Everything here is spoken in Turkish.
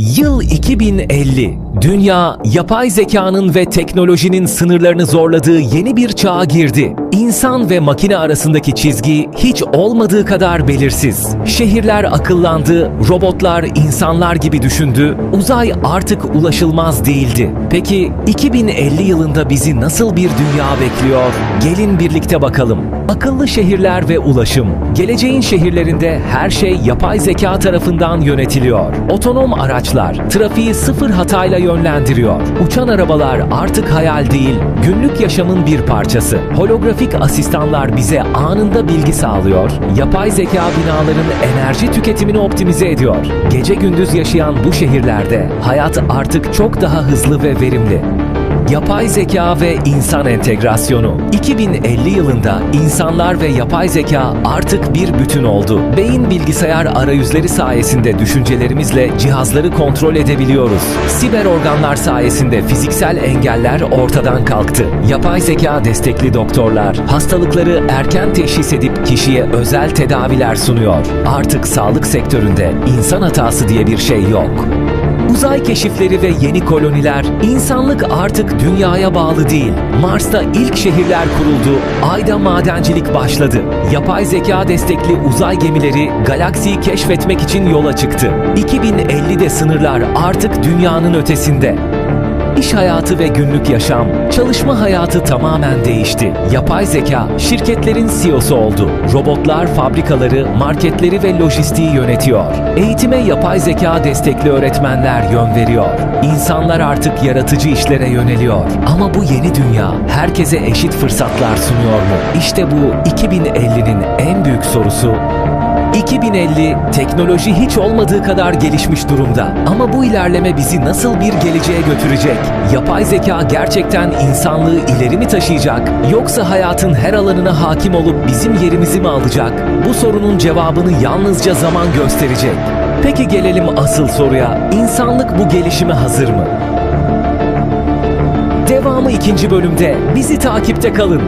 Yıl 2050. Dünya, yapay zekanın ve teknolojinin sınırlarını zorladığı yeni bir çağa girdi. İnsan ve makine arasındaki çizgi hiç olmadığı kadar belirsiz. Şehirler akıllandı, robotlar insanlar gibi düşündü, uzay artık ulaşılmaz değildi. Peki 2050 yılında bizi nasıl bir dünya bekliyor? Gelin birlikte bakalım. Akıllı şehirler ve ulaşım. Geleceğin şehirlerinde her şey yapay zeka tarafından yönetiliyor. Otonom araçlar trafiği sıfır hatayla yönlendiriyor. Uçan arabalar artık hayal değil, günlük yaşamın bir parçası. Holografik asistanlar bize anında bilgi sağlıyor. Yapay zeka binaların enerji tüketimini optimize ediyor. Gece gündüz yaşayan bu şehirlerde hayat artık çok daha hızlı ve verimli. Yapay zeka ve insan entegrasyonu. 2050 yılında insanlar ve yapay zeka artık bir bütün oldu. Beyin bilgisayar arayüzleri sayesinde düşüncelerimizle cihazları kontrol edebiliyoruz. Siber organlar sayesinde fiziksel engeller ortadan kalktı. Yapay zeka destekli doktorlar hastalıkları erken teşhis edip kişiye özel tedaviler sunuyor. Artık sağlık sektöründe insan hatası diye bir şey yok. Uzay keşifleri ve yeni koloniler, insanlık artık dünyaya bağlı değil. Mars'ta ilk şehirler kuruldu, Ay'da madencilik başladı. Yapay zeka destekli uzay gemileri galaksiyi keşfetmek için yola çıktı. 2050'de sınırlar artık dünyanın ötesinde. İş hayatı ve günlük yaşam, çalışma hayatı tamamen değişti. Yapay zeka şirketlerin CEO'su oldu. Robotlar fabrikaları, marketleri ve lojistiği yönetiyor. Eğitime yapay zeka destekli öğretmenler yön veriyor. İnsanlar artık yaratıcı işlere yöneliyor. Ama bu yeni dünya herkese eşit fırsatlar sunuyor mu? İşte bu 2050'nin en büyük sorusu 2050 teknoloji hiç olmadığı kadar gelişmiş durumda. Ama bu ilerleme bizi nasıl bir geleceğe götürecek? Yapay zeka gerçekten insanlığı ileri mi taşıyacak? Yoksa hayatın her alanına hakim olup bizim yerimizi mi alacak? Bu sorunun cevabını yalnızca zaman gösterecek. Peki gelelim asıl soruya. İnsanlık bu gelişime hazır mı? Devamı ikinci bölümde. Bizi takipte kalın.